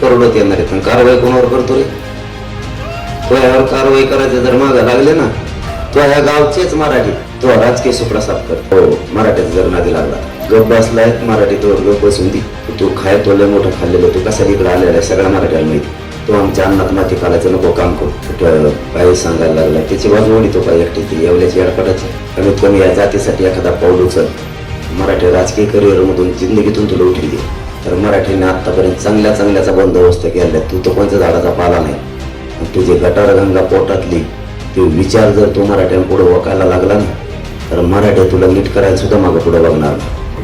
करोडत येणार आहेत कारवाई कोणावर करतो रे? तो यावर कारवाई करायचं जर मागा लागले ना तो ह्या गावचेच मराठी तो राजकीय सुपडा साफ करतो. हो मराठ्याचा जर नादी लागला गप बसलाय मराठी तो गप बसून दी. तू खाय तो लय मोठं खाल्लेलं तू कसा इकडे आलेला आहे सगळ्या मराठ्याला माहिती. तो आमच्या अन्नात माती काढायचं नको काम करू. काही सांगायला लागला त्याची बाजू ओढी तो काय एकटी ती एवढ्याची अडपटाची कमीत कमी या जातीसाठी एखादा पाऊल उचल. मराठी राजकीय करिअर मधून जिंदगीतून तुला उठली दे. तर मराठीने आतापर्यंत चांगल्या चांगल्याचा बंदोबस्त केला तू तर कोणत्या झाडाचा पाला नाही. आणि तुझी गटारगंगा पोटातली ते विचार जर तू मराठ्यां पुढे वकायला लागला ना तर मराठी तुला नीट करायला सुद्धा मागं पुढे बघणार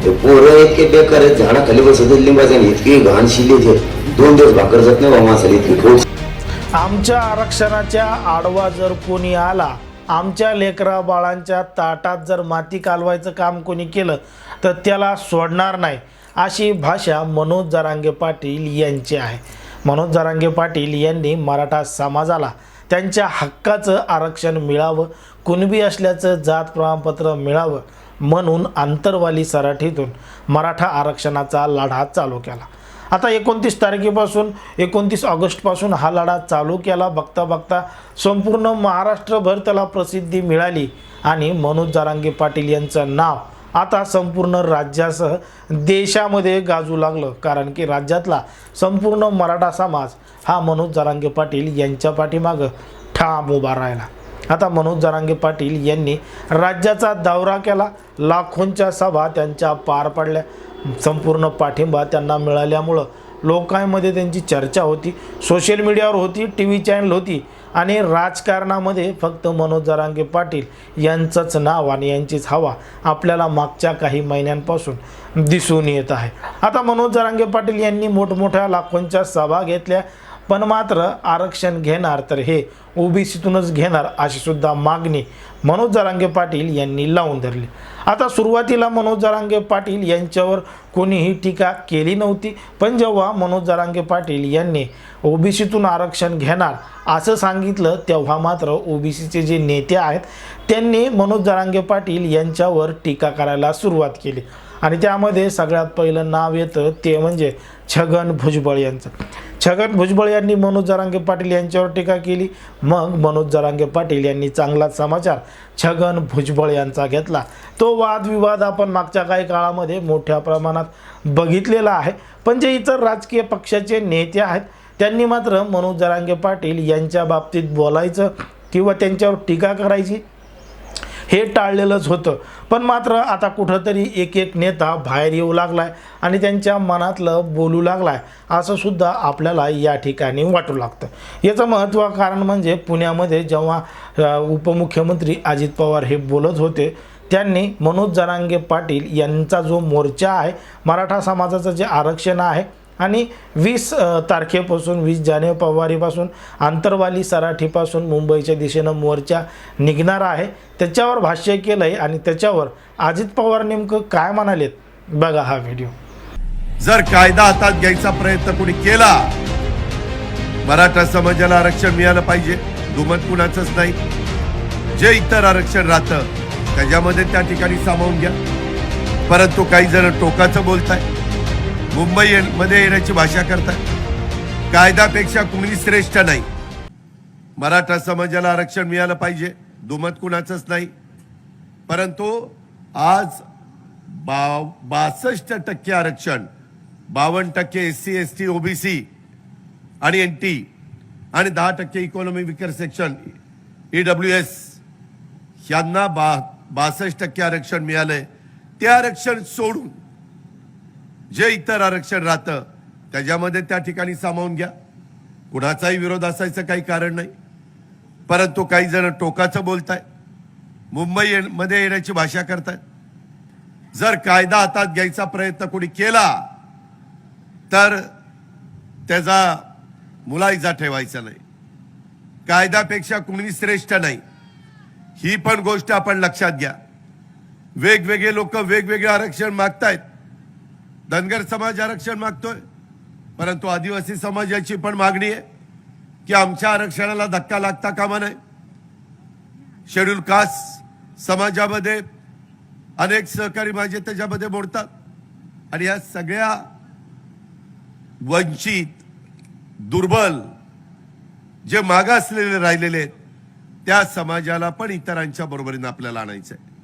ते पोरं इतके बेकार आहेत झाडाखाली बसत लिंबाचे इतकी घाण शिली ते दोन दिवस भाकर जात नाही बा असेल इतकी खूप आमच्या आरक्षणाच्या आडवा जर कोणी आला आमच्या लेकरा बाळांच्या ताटात जर माती कालवायचं काम कोणी केलं तर त्याला सोडणार नाही. अशी भाषा मनोज जरांगे पाटील यांची आहे. मनोज जरांगे पाटील यांनी मराठा समाजाला त्यांच्या हक्काचं आरक्षण मिळावं कुणबी असल्याचं जात प्रमाणपत्र मिळावं म्हणून आंतरवाली सराठीतून मराठा आरक्षणाचा लढा चालू केला. आता एकोणतीस तारखेपासून एकोणतीस ऑगस्टपासून हा लढा चालू केला. बघता बघता संपूर्ण महाराष्ट्रभर त्याला प्रसिद्धी मिळाली आणि मनोज जारांगे पाटील यांचं नाव आता संपूर्ण राज्यासह देशामध्ये गाजू लागलं. कारण की राज्यातला संपूर्ण मराठा समाज हा मनोज जरांगे पाटील यांच्या पाठीमागं ठाम उभा राहिला. आता मनोज जरांगे पाटील यांनी राज्याचा दौरा केला. लाखोंच्या सभा त्यांच्या पार पडल्या. संपूर्ण पाठिंबा त्यांना मिळाल्यामुळं लोकांमध्ये त्यांची चर्चा होती. सोशल मीडियावर होती टी व्ही चॅनल होती. आणि राजकारणामध्ये फक्त मनोज जरांगे पाटील यांचंच नाव आणि यांचीच हवा आपल्याला मागच्या काही महिन्यांपासून दिसून येत आहे. आता मनोज जरांगे पाटील यांनी मोठमोठ्या लाखोंच्या सभा घेतल्या. पण मात्र आरक्षण घेणार तर हे ओबीसीतूनच घेणार अशी सुद्धा मागणी मनोज जरांगे पाटील यांनी लावून धरली. आता सुरुवातीला मनोज जरांगे पाटील यांच्यावर कोणीही टीका केली नव्हती पण जेव्हा मनोज जरांगे पाटील यांनी ओबीसीतून आरक्षण घेणार असं सांगितलं तेव्हा मात्र ओबीसीचे जे नेते आहेत त्यांनी मनोज जरांगे पाटील यांच्यावर टीका करायला सुरुवात केली. आणि त्यामध्ये सगळ्यात पहिलं नाव येतं ते म्हणजे छगन भुजबळ यांचं. छगन भुजबळ यांनी मनोज जरांगे पाटील यांच्यावर टीका केली. मग मनोज जरांगे पाटील यांनी चांगला समाचार छगन भुजबळ यांचा घेतला. तो वादविवाद आपण मागच्या काही काळामध्ये मोठ्या प्रमाणात बघितलेला आहे. पण जे इतर राजकीय पक्षाचे नेते आहेत त्यांनी मात्र मनोज जरांगे पाटील यांच्या बाबतीत बोलायचं किंवा त्यांच्यावर टीका करायची हे टाळलेलंच होतं. पण मात्र आता कुठंतरी एक एक नेता बाहेर येऊ लागलाय आणि त्यांच्या मनातलं बोलू लागलाय असं सुद्धा आपल्याला या ठिकाणी वाटू लागतं. याचं महत्त्व कारण म्हणजे पुण्यामध्ये जेव्हा उपमुख्यमंत्री अजित पवार हे बोलत होते त्यांनी मनोज जरांगे पाटील यांचा जो मोर्चा आहे मराठा समाजाचं जे आरक्षण आहे आणि वीस तारखेपासून वीस जानेवारीपासून आंतरवाली सराठीपासून मुंबईच्या दिशेनं मोर्चा निघणार आहे. त्याच्यावर भाष्य केलं आहे आणि त्याच्यावर अजित पवार नेमकं काय म्हणालेत? बघा हा व्हिडिओ. जर कायदा हातात घ्यायचा प्रयत्न कोणी केला मराठा समाजाला आरक्षण मिळालं पाहिजे. दुमत कुणाचंच नाही. जे इतर आरक्षण राहतं त्याच्यामध्ये त्या ठिकाणी सामावून घ्या. परंतु काही जण टोकाचं बोलताय मुंबई मध्ये येण्याची भाषा करतात. कायद्यापेक्षा कुणी श्रेष्ठ नाही. मराठा समाजाला आरक्षण मिळालं पाहिजे. दुमत कुणाचंच नाही. परंतु आज बा बासष्ट टक्के आरक्षण बावन्न टक्के S C S T OBC आणि एन टी आणि दहा टक्के economy weaker section E W S यांना बा बासष्ट टक्के आरक्षण मिळालंय. ते आरक्षण सोडून जे इतर आरक्षण राहतं त्याच्यामध्ये त्या ठिकाणी सामावून घ्या. कुणाचाही विरोध असायचं काही कारण नाही. परंतु काही जण टोकाचं बोलताय मुंबई ये- मध्ये येण्याची भाषा करतायत. जर कायदा हातात घ्यायचा प्रयत्न कोणी केला तर त्याचा मुलायजा ठेवायचा नाही. कायद्यापेक्षा कुणी श्रेष्ठ नाही. ही पण गोष्ट आपण लक्षात घ्या. वेगवेगळे लोक वेगवेगळे आरक्षण मागतायत. धनगर समाज आरक्षण मागतोय. परंतु आदिवासी समाजाची पण मागणी आहे की आमच्या आरक्षणाला धक्का लागता कामा नये. शेड्यूल कास्ट समाजामध्ये अनेक सहकारी माझे त्याच्यामध्ये मोडतात. आणि या सगळ्या वंचित दुर्बल जे मागासलेले राहिलेले आहेत त्या समाजाला पण इतरांच्या बरोबरीनं आपल्याला आणायचं आहे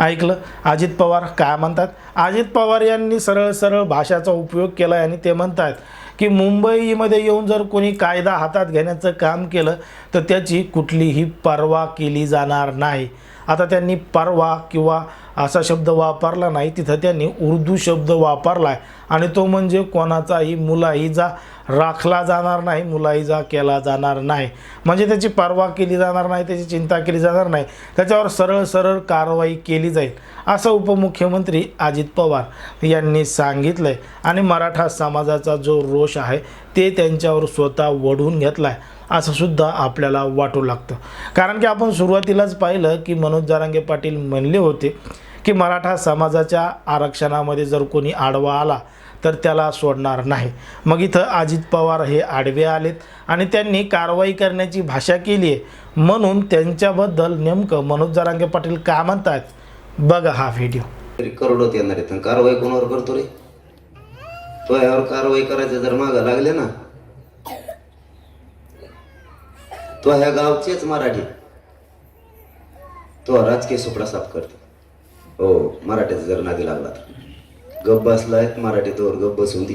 ऐकलं. अजित पवार काय म्हणतात? अजित पवार यांनी सरळ सरळ भाषाचा उपयोग केला आहे आणि ते म्हणतात की मुंबईमध्ये येऊन जर कोणी कायदा हातात घेण्याचं काम केलं तर त्याची कुठलीही पर्वा केली जाणार नाही. आता त्यांनी परवा किंवा असा शब्द वापरला नाही तिथं त्यांनी उर्दू शब्द वापरला आहे आणि तो म्हणजे कोणाचाही मुलाहिजा राखला जाणार नाही मुलाहिजा केला जाणार नाही. म्हणजे त्याची परवा केली जाणार नाही त्याची चिंता केली जाणार नाही. त्याच्यावर सरळ सरळ कारवाई केली जाईल असं उपमुख्यमंत्री अजित पवार यांनी सांगितलं आहे आणि मराठा समाजाचा जो रोष आहे ते त्यांच्यावर स्वतः वढून घेतला आहे असं सुद्धा आपल्याला वाटू लागतं. कारण की आपण सुरुवातीलाच पाहिलं की मनोज जारांगे पाटील म्हणले होते की मराठा समाजाच्या आरक्षणामध्ये जर कोणी आडवा आला तर त्याला सोडणार नाही. मग इथं अजित पवार हे आडवे आलेत आणि त्यांनी कारवाई करण्याची भाषा केली आहे. म्हणून त्यांच्याबद्दल नेमकं मनोज जारांगे पाटील का म्हणतात बघा हा व्हिडिओ. तरी येणार आहेत. कारवाई कोणावर करतो रे? तो यावर कारवाई करायचं जर मागं लागले ना तो ह्या गावचेच मराठी. तो राजकीय सुपडा साफ करते. हो मराठ्याचा जर नादी लागला तर. गप बसलाय मराठी तोवर गप बसून दे.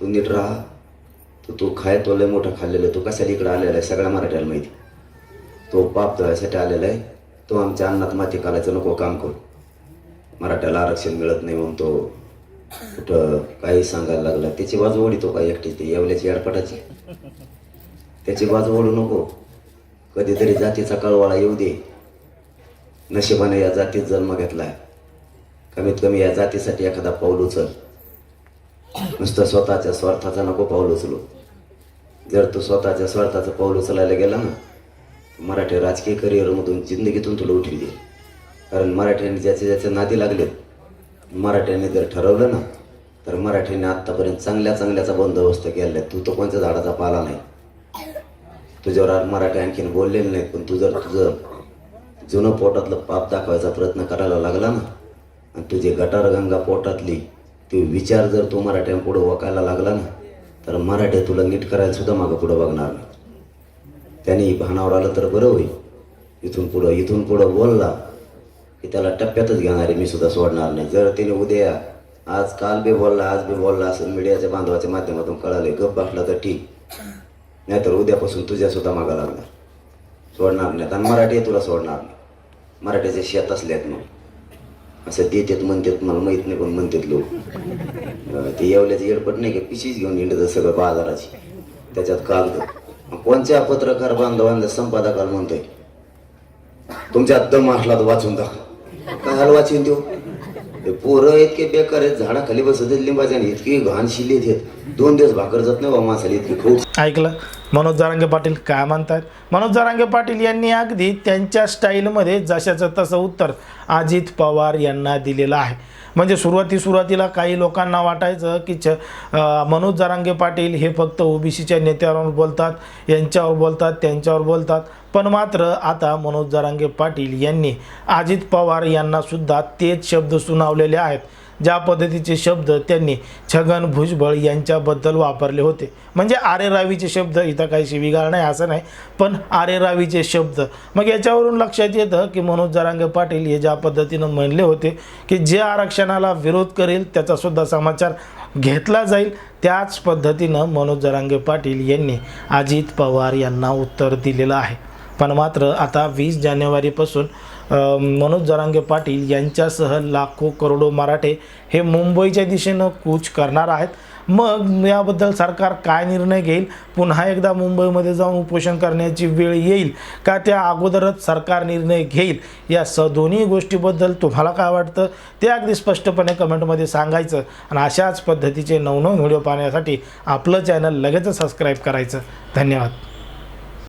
तू नीट राहा. तू तू खाय तो लय मोठं खाल्लेलं तू कशाला इकडं आलेला आहे? सगळ्या मराठ्याला माहिती तो पाप धुवायसाठी आलेला आहे. तो आमच्या अन्नात माती काढायचं नको काम करू. मराठ्याला आरक्षण मिळत नाही म्हणून तो कुठं काही सांगायला लागला. त्याची बाजू ओढितो का एकटीच ती येवल्याची अडपटाची त्याची बाजू ओढू नको. कधीतरी जातीचा कळवाळा येऊ दे. नशिबाने या जातीत जन्म घेतलाय. कमीत कमी या जातीसाठी एखादा पाऊल उचल. नुसतं स्वतःच्या स्वार्थाचा नको पाऊल उचलू. जर तू स्वतःच्या स्वार्थाचं पाऊल उचलायला गेला ना मराठी राजकीय करिअरमधून जिंदगीतून तुला उठवी दे कारण मराठ्यांनी ज्याचे ज्याचे नादी लागलेत मराठ्यांनी जर ठरवलं ना तर मराठ्यांनी आत्तापर्यंत चांगल्या चांगल्याचा बंदोबस्त केला तू तो कोणत्या झाडाचा पाला नाही. तुझ्यावर मराठी आणखीन बोललेले नाहीत पण तू जर तुझं जुनं पोटातलं पाप दाखवायचा प्रयत्न करायला लागला ना आणि तुझी गटारगंगा पोटातली ते विचार जर तू मराठ्यांपुढं वकायला लागला ना तर मराठी तुला नीट करायला सुद्धा मागं पुढं बघणार नाही. त्यांनी भानावर आलं तर बरं होईल. इथून पुढं इथून पुढं बोलला की त्याला टप्प्यातच घेणार आहे मी सुद्धा सोडणार नाही. जर त्याने उद्या आज काल बी बोलला आज बी बोलला असं मीडियाच्या बांधवाच्या माध्यमातून कळाले गप बसला तर ठीक. नाहीतर उद्यापासून तुझ्यासुद्धा मागा लागणार. सोडणार नाहीत आणि मराठी तुला सोडणार नाही. मराठीचे शेत असल्यात मग असं देतात म्हणतात मला माहीत नाही पण म्हणतात लोक. ते येवल्याचं येडपट नाही का? पिशीच घेऊन हिंडत सगळं बाजाराची. त्याच्यात कागद. कोणत्या पत्रकार बांधवांना संपादकाला म्हणतोय? तुमच्या दम असला तर वाचून दाखव. काय हाल वाचून देऊ हे पोरं इतके बेकार आहेत? झाडाखाली बसत आहेत आणि इतकी घाण शिली आहेत दोन दिवस भाकर जात नाही बा इतकी खूप ऐकलं? मनोज जारांगे पाटील काय म्हणतात मनोज जारांगे पाटील यांनी अगदी त्यांच्या स्टाईलमध्ये जशाचं तसं उत्तर अजित पवार यांना दिलेलं आहे. म्हणजे सुरुवाती सुरुवातीला काही लोकांना वाटायचं की छ मनोज जारांगे पाटील हे फक्त ओबीसीच्या नेत्यावर बोलतात यांच्यावर बोलतात त्यांच्यावर बोलतात. पण मात्र आता मनोज जारांगे पाटील यांनी अजित पवार यांना सुद्धा तेच शब्द सुनावलेले आहेत. ज्या पद्धतीचे शब्द त्यांनी छगन भुजबळ यांच्याबद्दल वापरले होते. म्हणजे आरे रावीचे शब्द इथं काही शिवीगाळ नाही असं नाही पण आरे रावीचे शब्द. मग याच्यावरून लक्षात येतं की मनोज जरांगे पाटील हे ज्या पद्धतीनं म्हणले होते की जे आरक्षणाला विरोध करेल त्याचासुद्धा समाचार घेतला जाईल. त्याच पद्धतीनं मनोज जरांगे पाटील यांनी अजित पवार यांना उत्तर दिलेलं आहे. पण मात्र आता वीस जानेवारीपासून मनोज जरांगे पाटील यांच्यासह लाखो करोडो मराठे हे मुंबईच्या दिशेनं कूच करणार आहेत. मग याबद्दल सरकार काय निर्णय घेईल? पुन्हा एकदा मुंबईमध्ये जाऊन उपोषण करण्याची वेळ येईल का? त्या अगोदरच सरकार निर्णय घेईल. या स दोन्ही गोष्टीबद्दल तुम्हाला काय वाटतं? ते अगदी स्पष्टपणे कमेंटमध्ये सांगायचं आणि अशाच पद्धतीचे नवनवीन व्हिडिओ पाहण्यासाठी आपलं चॅनल लगेचच सबस्क्राईब करायचं. धन्यवाद.